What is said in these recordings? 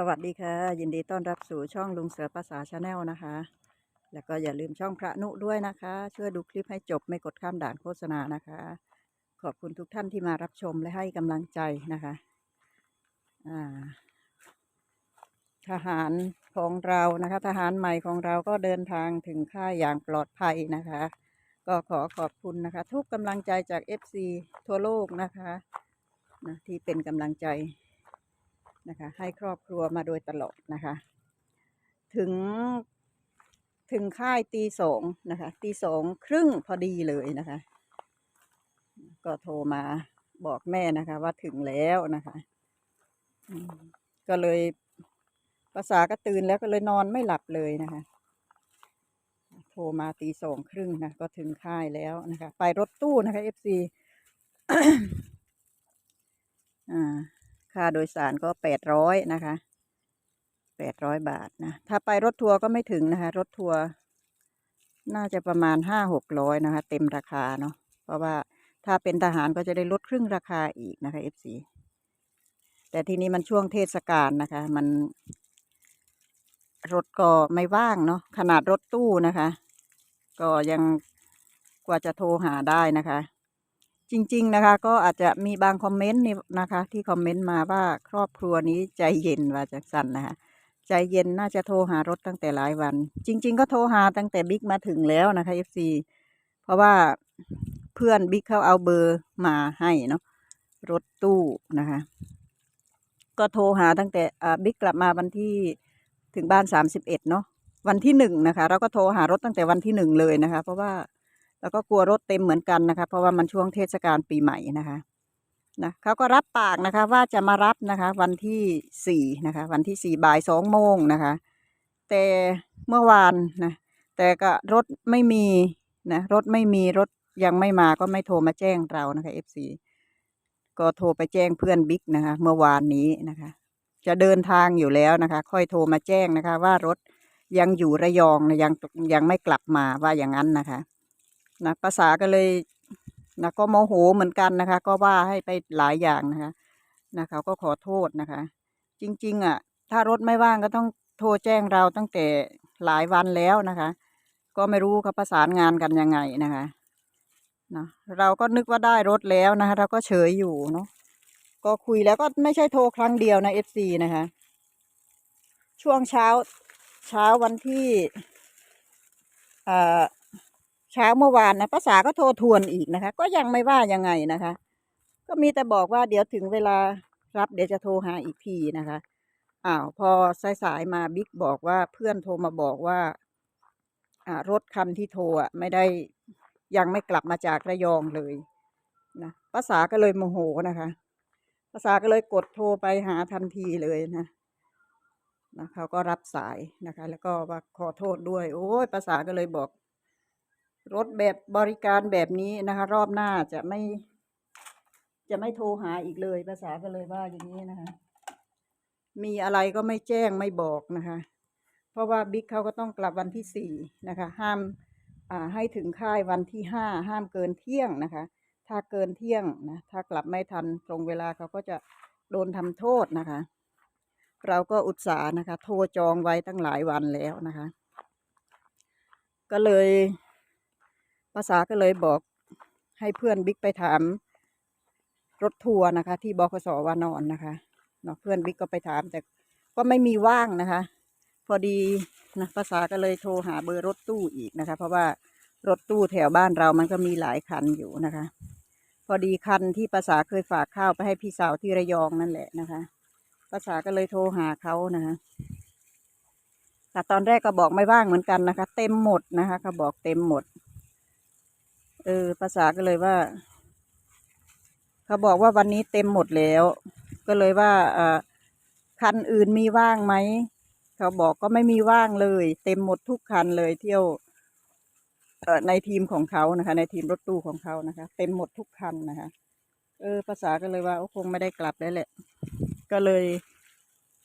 สวัสดีค่ะ ยินดีต้อนรับสู่ช่องลุงเสือภาษาชาแนลนะคะ แล้วก็อย่าลืมช่องพระนุด้วยนะคะ ช่วยดูคลิปให้จบไม่กดข้ามด่านโฆษณานะคะ ขอบคุณทุกท่านที่มารับชมและให้กำลังใจนะคะทหารของเรานะคะ ทหารใหม่ของเราก็เดินทางถึงค่ายอย่างปลอดภัยนะคะ ก็ขอขอบคุณนะคะ ทุกกำลังใจจาก FC ทั่วโลกนะคะนะที่เป็นกำลังใจ นะคะ ให้ครอบครัวมาโดยตลอดนะคะ ถึงถึงค่ายตีสองนะคะตีสองครึ่งพอดีเลยนะคะ ก็โทรมาบอกแม่นะคะ ว่าถึงแล้วนะคะ ก็เลยภาษาก็ตื่นแล้วก็เลยนอนไม่หลับเลยนะคะ โทรมาตีสองครึ่งนะก็ถึงค่ายแล้วนะคะ ไปรถตู้นะคะ FC อ่า ค่าโดยสารก็แปดร้อยนะคะแปดร้อยบาทนะ ถ้าไปรถทัวร์ก็ไม่ถึงนะคะ รถทัวร์น่าจะประมาณห้าหกร้อยนะคะ เต็มราคาเนาะ เพราะว่าถ้าเป็นทหารก็จะได้ลดครึ่งราคาอีกนะคะ FC แต่ทีนี้มันช่วงเทศกาลนะคะ มันรถก็ไม่ว่างเนาะ ขนาดรถตู้นะคะ ก็ยังกว่าจะโทรหาได้นะคะ จริง ๆ นะคะ ก็อาจจะมีบางคอมเมนต์นี่นะคะ ที่คอมเมนต์มาว่าครอบครัวนี้ใจเย็นว่าจากสันนะคะใจเย็นน่าจะโทรหารถตั้งแต่หลายวัน จริง ๆ ก็โทรหาตั้งแต่บิ๊กมาถึงแล้วนะคะ FC เพราะว่าเพื่อนบิ๊กเขาเอาเบอร์มาให้เนาะรถตู้นะคะ ก็โทรหาตั้งแต่บิ๊กกลับมาวันที่ถึงบ้านสามสิบเอ็ดเนาะวันที่หนึ่งนะคะ เราก็โทรหารถตั้งแต่วันที่หนึ่งเลยนะคะ เพราะว่า เราก็กลัวรถเต็มเหมือนกันนะคะ เพราะว่ามันช่วงเทศกาลปีใหม่นะคะนะเขาก็รับปากนะคะว่าจะมารับนะคะ วันที่สี่นะคะ วันที่สี่บ่ายสองโมงนะคะ แต่เมื่อวานนะแต่ก็รถไม่มีนะรถไม่มีรถยังไม่มาก็ไม่โทรมาแจ้งเรานะคะ FC ก็โทรไปแจ้งเพื่อนบิ๊กนะคะ เมื่อวานนี้นะคะ จะเดินทางอยู่แล้วนะคะ ค่อยโทรมาแจ้งนะคะ ว่ารถยังอยู่ระยองนะยังยังไม่กลับมาว่าอย่างนั้นนะคะ นะภาษาก็เลยนะก็โมโหเหมือนกันนะคะ ก็ว่าให้ไปหลายอย่างนะคะนะเขาก็ขอโทษนะคะ จริง ๆ อะ ถ้ารถไม่ว่างก็ต้องโทรแจ้งเราตั้งแต่หลายวันแล้วนะคะ ก็ไม่รู้เขาประสานงานกันยังไงนะคะนะเราก็นึกว่าได้รถแล้วนะคะเราก็เฉยอยู่เนาะก็คุยแล้วก็ไม่ใช่โทรครั้งเดียวนะเอฟซีนะคะ ช่วงเช้าเช้าวันที่เอ่อ เช้าเมื่อวานนะภาษาก็โทรทวนอีกนะคะ ก็ยังไม่ว่ายังไงนะคะ ก็มีแต่บอกว่าเดี๋ยวถึงเวลารับเดี๋ยวจะโทรหาอีกทีนะคะอ้าวพอสายๆมาบิ๊กบอกว่าเพื่อนโทรมาบอกว่า อ่ารถคันที่โทรอะไม่ได้ยังไม่กลับมาจากระยองเลยนะภาษาก็เลยโมโหนะคะภาษาก็เลยกดโทรไปหาทันทีเลยนะนะเขาก็รับสายนะคะ แล้วก็ว่าขอโทษด้วย โอ้ยภาษาก็เลยบอก รถแบบบริการแบบนี้นะคะ รอบหน้าจะไม่ จะไม่โทรหาอีกเลยภาษาก็เลยว่าอย่างนี้นะคะ มีอะไรก็ไม่แจ้งไม่บอกนะคะ เพราะว่าบิ๊กเขาก็ต้องกลับวันที่สี่นะคะ ห้ามอ่าให้ถึงค่ายวันที่ห้าห้ามเกินเที่ยงนะคะ ถ้าเกินเที่ยงนะถ้ากลับไม่ทันตรงเวลาเขาก็จะโดนทำโทษนะคะ เราก็อุตส่าห์นะคะ โทรจองไว้ตั้งหลายวันแล้วนะคะ ก็เลย ภาษาก็เลยบอกให้เพื่อนบิ๊กไปถามรถทัวร์นะคะ ที่บคสวานอนนะคะเนาะเพื่อนบิ๊กก็ไปถามแต่ก็ไม่มีว่างนะคะ พอดีนะภาษาก็เลยโทรหาเบอร์รถตู้อีกนะคะ เพราะว่ารถตู้แถวบ้านเรามันก็มีหลายคันอยู่นะคะ พอดีคันที่ภาษาเคยฝากข้าวไปให้พี่สาวที่ระยองนั่นแหละนะคะภาษาก็เลยโทรหาเขานะคะแต่ตอนแรกก็บอกไม่ว่างเหมือนกันนะคะ เต็มหมดนะคะเขาบอกเต็มหมด เออภาษาก็เลยว่า เขาบอกว่าวันนี้เต็มหมดแล้ว ก็เลยว่าอ่อคันอื่นมีว่างไหม เขาบอกก็ไม่มีว่างเลย เต็มหมดทุกคันเลยเที่ยวในทีมของเขานะคะ ในทีมรถตู้ของเขานะคะ เต็มหมดทุกคันนะคะ เออภาษาก็เลยว่าคงไม่ได้กลับแล้วแหละ ก็เลย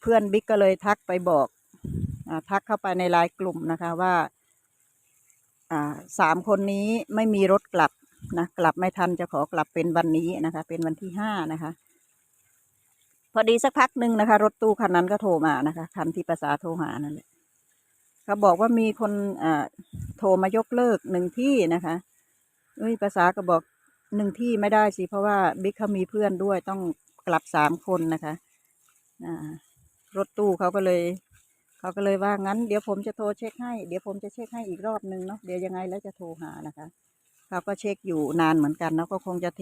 เพื่อนบิ๊กก็เลยทักไปบอกอทักเข้าไปในไลน์กลุ่มนะคะว่า สามคนนี้ไม่มีรถกลับนะกลับไม่ทันจะขอกลับเป็นวันนี้นะคะ เป็นวันที่ห้านะคะ พอดีสักพักหนึ่งนะคะ รถตู้คันนั้นก็โทรมานะคะคันที่ภาษาโทรหานั่นแหละเขาบอกว่ามีคนอ่าโทรมายกเลิกหนึ่งที่นะคะเอ้ยภาษาก็บอกหนึ่งที่ไม่ได้สิเพราะว่าบิ๊กเขามีเพื่อนด้วยต้องกลับสามคนนะคะรถตู้เขาก็เลย เขาก็เลยว่างั้น เดี๋ยวผมจะโทรเช็คให้ เดี๋ยวผมจะเช็คให้อีกรอบนึงเนาะเดี๋ยวยังไงแล้วจะโทรหานะคะ เขาก็เช็คอยู่นานเหมือนกันเนาะก็คงจะเท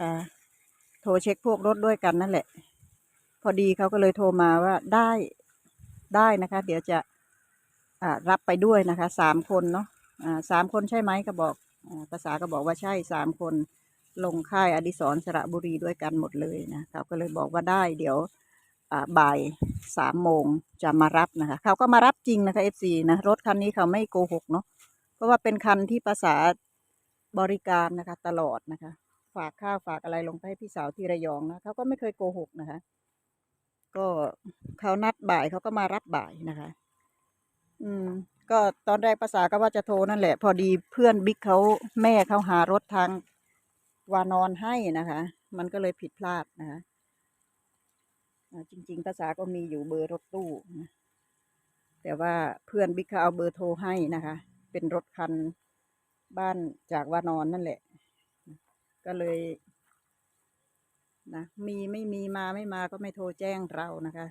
อ่าโทรเช็คพวกรถด้วยกันนั่นแหละ พอดีเขาก็เลยโทรมาว่าได้ได้นะคะ เดี๋ยวจะอ่ารับไปด้วยนะคะสามคนเนาะอ่าสามคนใช่ไหมก็บอกอภาษาก็บอกว่าใช่สามคนลงค่ายอดิศรสระบุรีด้วยกันหมดเลยนะเขาก็เลยบอกว่าได้เดี๋ยว บ่ายสามโมงจะมารับนะคะเขาก็มารับจริงนะคะเอฟซีนะรถคันนี้เขาไม่โกหกเนาะเพราะว่าเป็นคันที่ภาษาบริการนะคะตลอดนะคะ ฝากข้าวฝากอะไรลงไปให้พี่สาวที่ระยองนะเขาก็ไม่เคยโกหกนะคะ ก็เขานัดบ่ายเขาก็มารับบ่ายนะคะ อืม ก็ตอนแรกภาษาก็ว่าจะโทรนั่นแหละ พอดีเพื่อนบิ๊กเขาแม่เขาหารถทางวานอนให้นะคะ มันก็เลยผิดพลาดนะคะ จริง ๆ ภาษาก็มีอยู่เบอร์รถตู้นะแต่ว่าเพื่อนบิ๊กเขาเอาเบอร์โทรให้นะคะ เป็นรถคันบ้านจากว่านอนนั่นแหละ ก็เลยนะมีไม่มีมาไม่มาก็ไม่โทรแจ้งเรานะคะ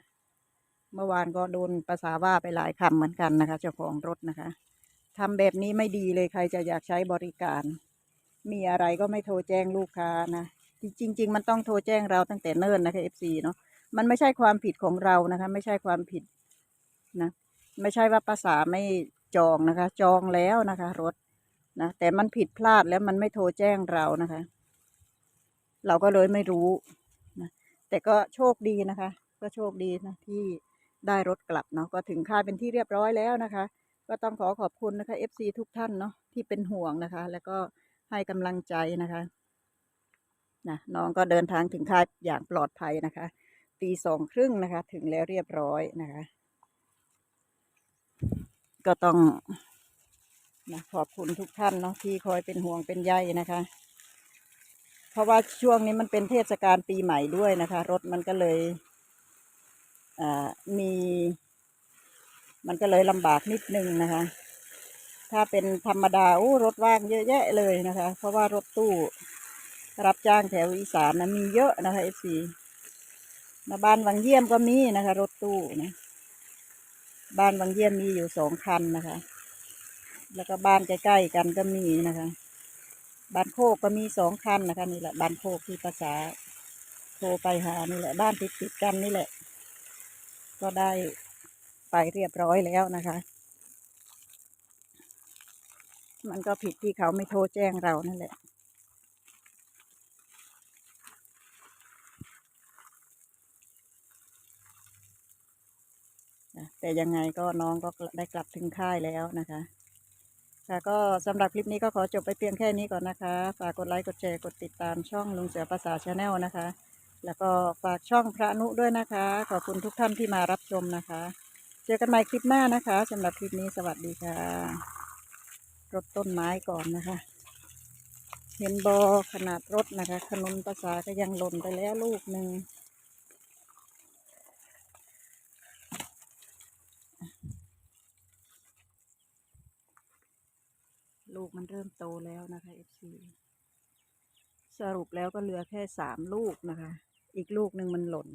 เมื่อวานก็โดนภาษาว่าไปหลายคำเหมือนกันนะคะ เจ้าของรถนะคะทำแบบนี้ไม่ดีเลยใครจะอยากใช้บริการ มีอะไรก็ไม่โทรแจ้งลูกค้านะจริง ๆ มันต้องโทรแจ้งเราตั้งแต่เนิ่นนะคะ FC เนาะ มันไม่ใช่ความผิดของเรานะคะ ไม่ใช่ความผิดนะ ไม่ใช่ว่าภาษาไม่จองนะคะ จองแล้วนะคะ รถนะแต่มันผิดพลาดแล้วมันไม่โทรแจ้งเรานะคะ เราก็เลยไม่รู้นะแต่ก็โชคดีนะคะ ก็โชคดีนะที่ได้รถกลับเนาะก็ถึงค่ายเป็นที่เรียบร้อยแล้วนะคะ ก็ต้องขอขอบคุณนะคะ FC ทุกท่านเนาะที่เป็นห่วงนะคะ แล้วก็ให้กำลังใจนะคะนะน้องก็เดินทางถึงค่ายอย่างปลอดภัยนะคะ ตีสองครึ่งนะคะ ถึงแล้วเรียบร้อยนะคะ ก็ต้องนะขอบคุณทุกท่านเนาะที่คอยเป็นห่วงเป็นใยนะคะ เพราะว่าช่วงนี้มันเป็นเทศกาลปีใหม่ด้วยนะคะ รถมันก็เลยมี มันก็เลยลำบากนิดนึงนะคะ ถ้าเป็นธรรมดาโอ้รถว่างเยอะแยะเลยนะคะ เพราะว่ารถตู้รับจ้างแถวอีสานนะมีเยอะนะคะเอฟซี มาบ้านวังเยี่ยมก็มีนะคะ รถตู้นะบ้านวังเยี่ยมมีอยู่สองคันนะคะ แล้วก็บ้านใกล้ๆกันก็มีนะคะ บ้านโคกก็มีสองคันนะคะนี่แหละบ้านโคกที่ภาษาโทรไปหานี่แหละ บ้านติดติดกันนี่แหละ ก็ได้ไปเรียบร้อยแล้วนะคะ มันก็ผิดที่เขาไม่โทรแจ้งเรานั่นแหละ นะแต่ยังไงก็น้องก็ได้กลับถึงค่ายแล้วนะคะ ค่ะก็สำหรับคลิปนี้ก็ขอจบไปเพียงแค่นี้ก่อนนะคะ ฝากกดไลค์กดแชร์กดติดตามช่องลุงเสือภาษาชาแนลนะคะ แล้วก็ฝากช่องพระนุด้วยนะคะ ขอบคุณทุกท่านที่มารับชมนะคะ เจอกันใหม่คลิปหน้านะคะสำหรับคลิปนี้สวัสดีค่ะรถต้นไม้ก่อนนะคะ เห็นบอขนาดรถนะคะขนุนภาษาก็ยังหล่นไปแล้วลูกหนึ่ง ลูกมันเริ่มโตแล้วนะคะ FC สรุปแล้วก็เหลือแค่สามลูกนะคะ อีกลูกหนึ่งมันหล่น